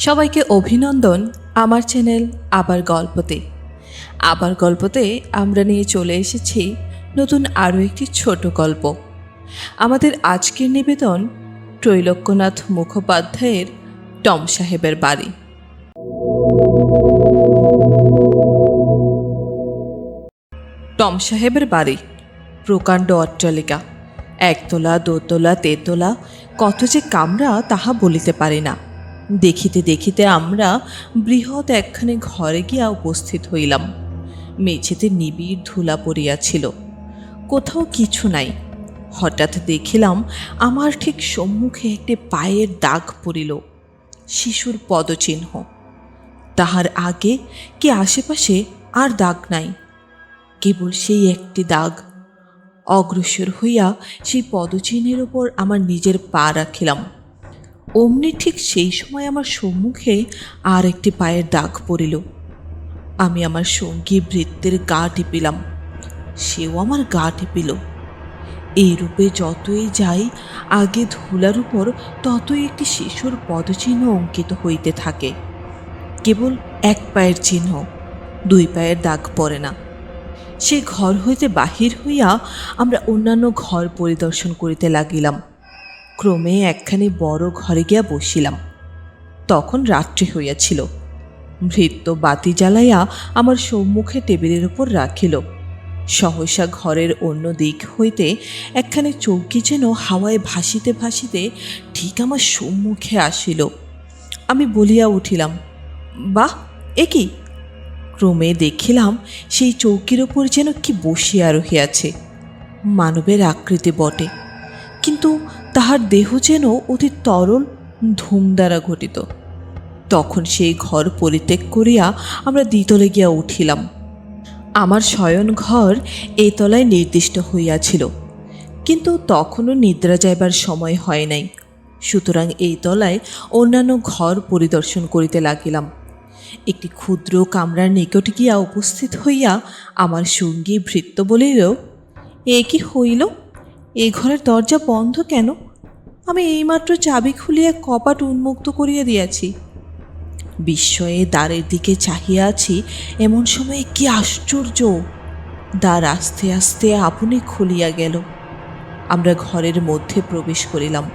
সবাইকে অভিনন্দন আমার চ্যানেল আবার গল্পতে। আবার গল্পতে আমরা নিয়ে চলে এসেছি নতুন আরও একটি ছোট গল্প। আমাদের আজকের নিবেদন ত্রৈলোক্যনাথ মুখোপাধ্যায়ের টম সাহেবের বাড়ি। টম সাহেবের বাড়ি, প্রকাণ্ড অট্টালিকা। একতলা, দোতলা, তেতলা, কত যে কামরা তাহা বলিতে পারি না। দেখিতে দেখিতে আমরা বৃহৎ একখানে ঘরে গিয়া উপস্থিত হইলাম। মেঝেতে নিবিড় ধুলা পড়িয়াছিল। কোথাও কিছু নাই। হঠাৎ দেখিলাম আমার ঠিক সম্মুখে একটি পায়ের দাগ পড়িল, শিশুর পদচিহ্ন। তাহার আগে কি আশেপাশে আর দাগ নাই, কেবল সেই একটি দাগ। অগ্রসর হইয়া সেই পদচিহ্নের ওপর আমার নিজের পা রাখিলাম। অমনি ঠিক সেই সময় আমার সম্মুখে আর একটি পায়ের দাগ পড়িল। আমি আমার সঙ্গী বৃত্তের গা টিপিলাম। সেও আমার গা টিপিল। এই রূপে যতই যাই, আগে ধুলার উপর ততই একটি শিশুর পদচিহ্ন অঙ্কিত হইতে থাকে। কেবল এক পায়ের চিহ্ন, দুই পায়ের দাগ পড়ে না। সে ঘর হইতে বাহির হইয়া আমরা অন্যান্য ঘর পরিদর্শন করিতে লাগিলাম। ক্রমে একখানি বড় ঘরে গিয়া বসিলাম। তখন রাত্রি হইয়াছিল। ভৃত্য বাতি জ্বালাইয়া আমার সম্মুখে টেবিলের উপর রাখিল। সহসা ঘরের অন্য দিক হইতে একখানি চৌকি যেন হাওয়ায় ভাসিতে ভাসিতে ঠিক আমার সম্মুখে আসিল। আমি বলিয়া উঠিলাম, বাহ, এ কি? ক্রমে দেখিলাম সেই চৌকির ওপর যেন কি বসিয়া রহিয়াছে। মানবের আকৃতি বটে। কিন্তু তাহার দেহ যেন অতি তরল, ধূম দ্বারা ঘটিত। তখন সেই ঘর পরিত্যাগ করিয়া আমরা দ্বিতলে গিয়া উঠিলাম। আমার শয়ন ঘর এই তলায় নির্দিষ্ট হইয়াছিল, কিন্তু তখনও নিদ্রা যাইবার সময় হয় নাই। সুতরাং এই তলায় অন্যান্য ঘর পরিদর্শন করিতে লাগিলাম। একটি ক্ষুদ্র কামরার নিকট গিয়া উপস্থিত হইয়া আমার সঙ্গী ভৃত্য বলিল, এ কি হইল? এ ঘরের দরজা বন্ধ কেন? আমি এইমাত্র চাবি খুলিয়া কপাট উন্মুক্ত করিয়া দিয়াছি। বিস্ময়ে দ্বারের দিকে চাহিয়া আছি, এমন সময়ে কি আশ্চর্য! দ্বার আস্তে আস্তে আপনি খুলিয়া গেল। আমরা ঘরের মধ্যে প্রবেশ করিলাম।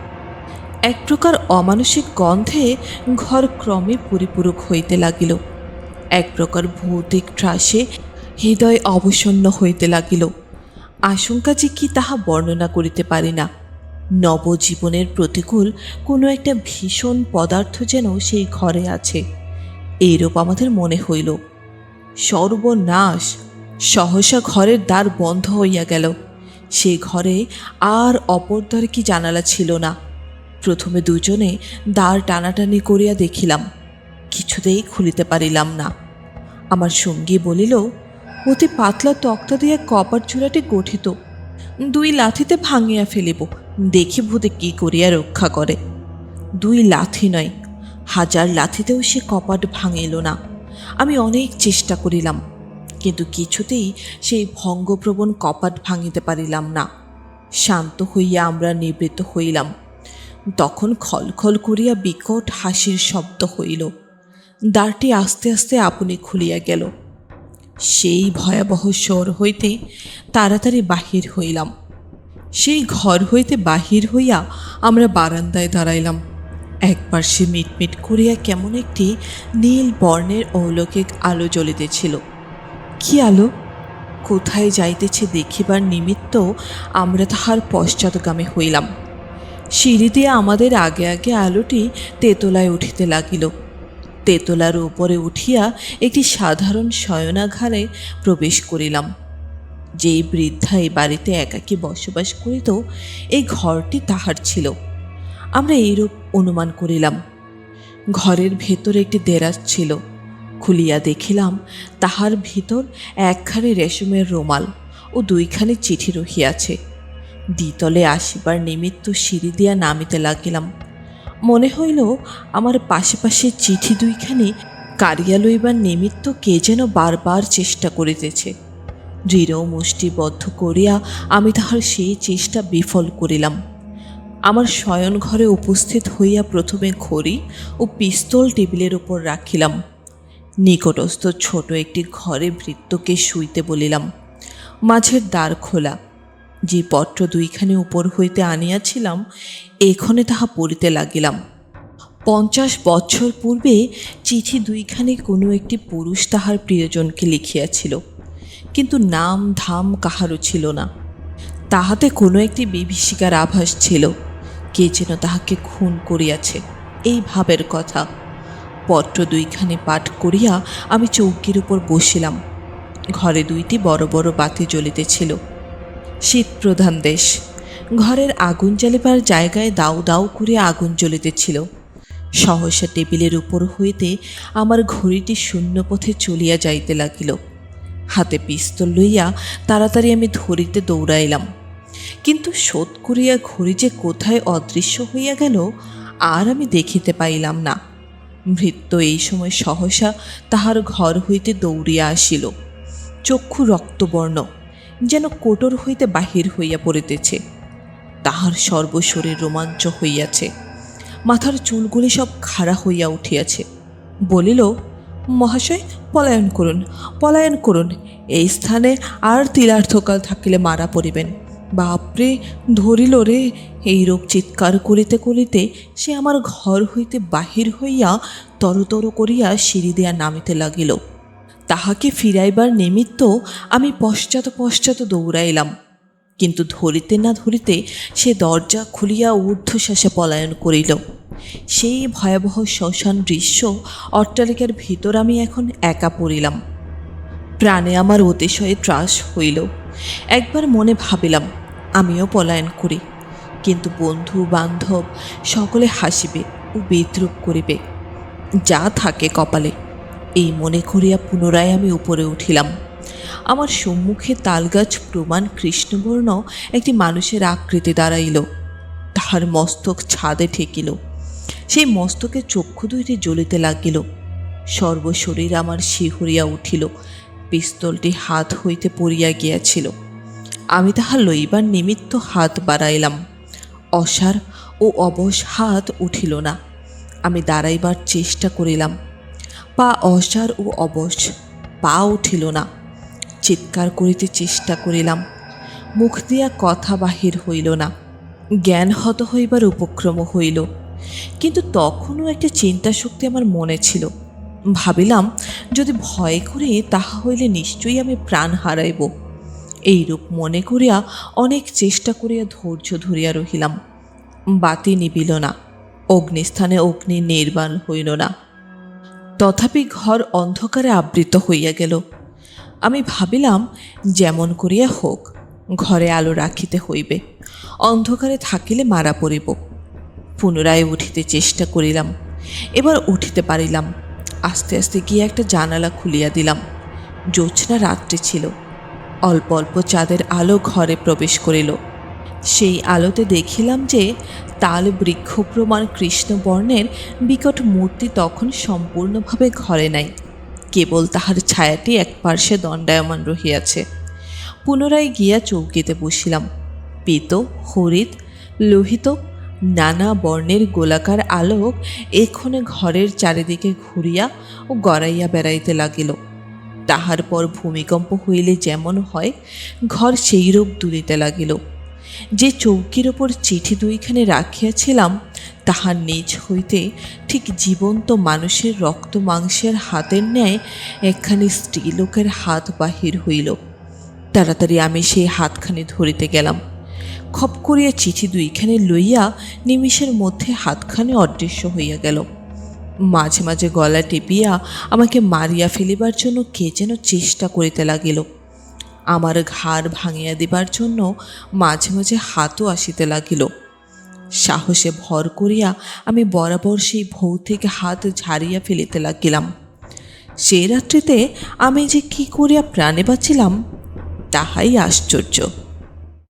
এক প্রকার অমানসিক গন্ধে ঘর ক্রমে পরিপূরক হইতে লাগিল। এক প্রকার ভৌতিক ত্রাসে হৃদয় অবসন্ন হইতে লাগিল। আশঙ্কা যে কি তাহা বর্ণনা করিতে পারি না। নবজীবনের প্রতিকূল কোনো একটা ভীষণ পদার্থ যেন সেই ঘরে আছে। এইরূপ আমাদের মনে হইল। সর্বনাশ, সহসা ঘরের দ্বার বন্ধ হইয়া গেল। সেই ঘরে আর অপর দ্বারে কি জানালা ছিল না। প্রথমে দুজনে দ্বার টানাটানি করিয়া দেখিলাম, কিছুতেই খুলিতে পারিলাম না। আমার সঙ্গী বলিল অতি পাতলা তক্তা দিয়া কপার চূড়াটি গঠিত। দুই লাথিতে ভাঙিয়া ফেলিব। দেখি ভূতে কি করিয়া রক্ষা করে। দুই লাথি নয়, হাজার লাথিতেও সে কপাট ভাঙিল না। আমি অনেক চেষ্টা করিলাম, কিন্তু কিছুতেই সেই ভঙ্গপ্রবণ কপাট ভাঙিতে পারিলাম না। শান্ত হইয়া আমরা নিবৃত্ত হইলাম। তখন খলখল করিয়া বিকট হাসির শব্দ হইল। দ্বারটি আস্তে আস্তে আপনি খুলিয়া গেল। সেই ভয়াবহ স্বর হইতে তাড়াতাড়ি বাহির হইলাম। সেই ঘর হইতে বাহির হইয়া আমরা বারান্দায় দাঁড়াইলাম। একবার সে মিটমিট করিয়া কেমন একটি নীল বর্ণের অলৌকিক আলো জ্বলিতেছিল। কি আলো? কোথায় যাইতেছে দেখিবার নিমিত্ত আমরা তাহার পশ্চাৎগামী হইলাম। সিঁড়ি দিয়ে আমাদের আগে আগে আলোটি তেতলায় উঠিতে লাগিল। তেতলার উপরে উঠিয়া একটি সাধারণ শয়নাঘারে প্রবেশ করিলাম। যেই বৃদ্ধা এই বাড়িতে একাকী বসবাস করিত, এই ঘরটি তাহার ছিল। আমরা এইরূপ অনুমান করিলাম। ঘরের ভেতর একটি দেরাজ ছিল। খুলিয়া দেখিলাম, তাহার ভিতর একখানি রেশমের রোমাল ও দুইখানি চিঠি রহিয়াছে। দ্বিতলে আসিবার নিমিত্ত সিঁড়ি দিয়া নামিতে লাগিলাম। মনে হইল আমার পাশে পাশে চিঠি দুইখানি কারিয়া লইবার নিমিত্ত কে যেন বারবার চেষ্টা করিতেছে। দৃঢ় মুষ্টিবদ্ধ করিয়া আমি তাহার সেই চেষ্টা বিফল করিলাম। আমার শয়ন ঘরে উপস্থিত হইয়া প্রথমে ঘড়ি ও পিস্তল টেবিলের উপর রাখিলাম। নিকটস্থ ছোট একটি ঘরে ভৃত্যকে শুইতে বলিলাম, মাঝের দ্বার খোলা যে পত্র দুইখানি উপর হইতে আনিয়াছিলাম, এখনে তাহা পড়িতে লাগিলাম। পঞ্চাশ বছর পূর্বে চিঠি দুইখানি কোনো একটি পুরুষ তাহার প্রিয়জনকে লিখিয়াছিল, কিন্তু নাম ধাম কাহারও ছিল না। তাহাতে কোনো একটি বিভীষিকার আভাস ছিল, কে যেন তাহাকে খুন করিয়াছে, এই ভাবের কথা। পত্র দুইখানি পাঠ করিয়া আমি চৌকির উপর বসিলাম, ঘরে দুইটি বড় বড় বাতি জ্বলিতেছিল। শীত প্রধান দেশ। ঘরের আগুন জ্বালিবার জায়গায় দাউ দাউ করে আগুন জ্বলিতেছিল। সহসা টেবিলের উপর হইতে আমার ঘড়িটি শূন্য পথে চলিয়া যাইতে লাগিল। হাতে পিস্তল লইয়া তাড়াতাড়ি আমি ধরিতে দৌড়াইলাম। কিন্তু শোধ করিয়া ঘড়ি যে কোথায় অদৃশ্য হইয়া গেল, আর আমি দেখিতে পাইলাম না। ভৃত্য এই সময় সহসা তাহার ঘর হইতে দৌড়িয়া আসিল। চক্ষু রক্তবর্ণ। যেন কোটর হইতে বাহির হইয়া পড়িতেছে। তাহার সর্বশরীর রোমাঞ্চ হইয়াছে। মাথার চুলগুলি সব খাড়া হইয়া উঠিয়াছে। বলিল, মহাশয়, পলায়ন করুন পলায়ন করুন। এই স্থানে আর তিলার্থকাল থাকিলে মারা পড়িবেন। বাপরে, ধরিল রে, এই রোগ চিৎকার করিতে করিতে সে আমার ঘর হইতে বাহির হইয়া তরতর করিয়া সিঁড়ি দেয়া নামিতে লাগিল। তাহাকে ফিরাইবার নিমিত্ত আমি পশ্চাৎ পশ্চাৎ দৌড়াইলাম। কিন্তু ধরিতে না ধরিতে সে দরজা খুলিয়া ঊর্ধ্বশ্বাসে পলায়ন করিল। সেই ভয়াবহ শ্মশান দৃশ্য অট্টালিকার ভিতর আমি এখন একা পড়িলাম। প্রাণে আমার অতিশয়ে ত্রাস হইল। একবার মনে ভাবিলাম, আমিও পলায়ন করি। কিন্তু বন্ধু, বান্ধব সকলে হাসিবে ও বিদ্রুপ করিবে। যা থাকে কপালে। এই মনে করিয়া পুনরায় আমি উপরে উঠিলাম। আমার সম্মুখে তালগাছ প্রমাণ কৃষ্ণবর্ণ একটি মানুষের আকৃতি দাঁড়াইল। তাহার মস্তক ছাদে ঠেকিল। সেই মস্তকে চক্ষু দুইটি জ্বলিতে লাগিল। সর্বশরীর আমার শিহরিয়া উঠিল। পিস্তলটি হাত হইতে পড়িয়া গিয়াছিল। আমি তাহা লইবার নিমিত্ত হাত বাড়াইলাম। অসার ও অবশ হাত উঠিল না। আমি দাঁড়াইবার চেষ্টা করিলাম। পা অসার ও অবশ, পা উঠিল না। চিৎকার করিতে চেষ্টা করিলাম, মুখ দিয়া কথা বাহির হইল না। জ্ঞান হত হইবার উপক্রম হইল, কিন্তু তখনও একটা চিন্তা শক্তি আমার মনে ছিল। ভাবিলাম, যদি ভয় করে তাহা হইলে নিশ্চয়ই আমি প্রাণ হারাইব। এইরূপ মনে করিয়া অনেক চেষ্টা করিয়া ধৈর্য ধরিয়া রহিলাম। বাতি নিবিল না, অগ্নিস্থানে অগ্নি নির্বাণ হইল না। তথাপি ঘর অন্ধকারে আবৃত হইয়া গেল। আমি ভাবিলাম, যেমন করিয়া হোক, ঘরে আলো রাখিতে হইবে। অন্ধকারে থাকিলে মারা পড়িব। পুনরায় উঠিতে চেষ্টা করিলাম। এবার উঠিতে পারিলাম। আস্তে আস্তে গিয়ে একটা জানালা খুলিয়া দিলাম। জ্যোৎস্না রাত্রি ছিল। অল্প অল্প চাঁদের আলো ঘরে প্রবেশ করিল। সেই আলোতে দেখিলাম যে তাল বৃক্ষ প্রমাণ কৃষ্ণবর্ণের বিকট মূর্তি তখন সম্পূর্ণভাবে ঘরে নাই। কেবল তাহার ছায়াটি এক পার্শ্বে দণ্ডায়মান রহিয়াছে। পুনরায় গিয়া চৌকিতে বসিলাম। পিত, হরিত, লোহিত, নানা বর্ণের গোলাকার আলোক এক্ষণে ঘরের চারিদিকে ঘুরিয়া ও গড়াইয়া বেড়াইতে লাগিল। তাহার পর ভূমিকম্প হইলে যেমন হয়, ঘর সেই রূপ দুলিতে লাগিল। যে চৌকির ওপর চিঠি দুইখানে রাখিয়াছিলাম, তাহার নিজ হইতে ঠিক জীবন্ত মানুষের রক্ত মাংসের হাতের ন্যায় একখানি স্ত্রীলোকের হাত বাহির হইল। তাড়াতাড়ি আমি সেই হাতখানি ধরিতে গেলাম। খপ করিয়া চিঠি দুইখানে লইয়া নিমিষের মধ্যে হাতখানি অদৃশ্য হইয়া গেল। মাঝে মাঝে গলা টিপিয়া আমাকে মারিয়া ফেলিবার জন্য কে যেন চেষ্টা করিতে লাগিল। আমার ঘাড় ভাঙিয়া দিবার জন্য মাঝে মাঝে হাতও আসিতে লাগিল। সাহসে ভর করিয়া আমি বরাবর সেই ভৌতিক হাত ঝাড়িয়া ফেলিতে লাগিলাম। সেই রাত্রিতে আমি যে কি করিয়া প্রাণে বাঁচিলাম, তাহাই আশ্চর্য।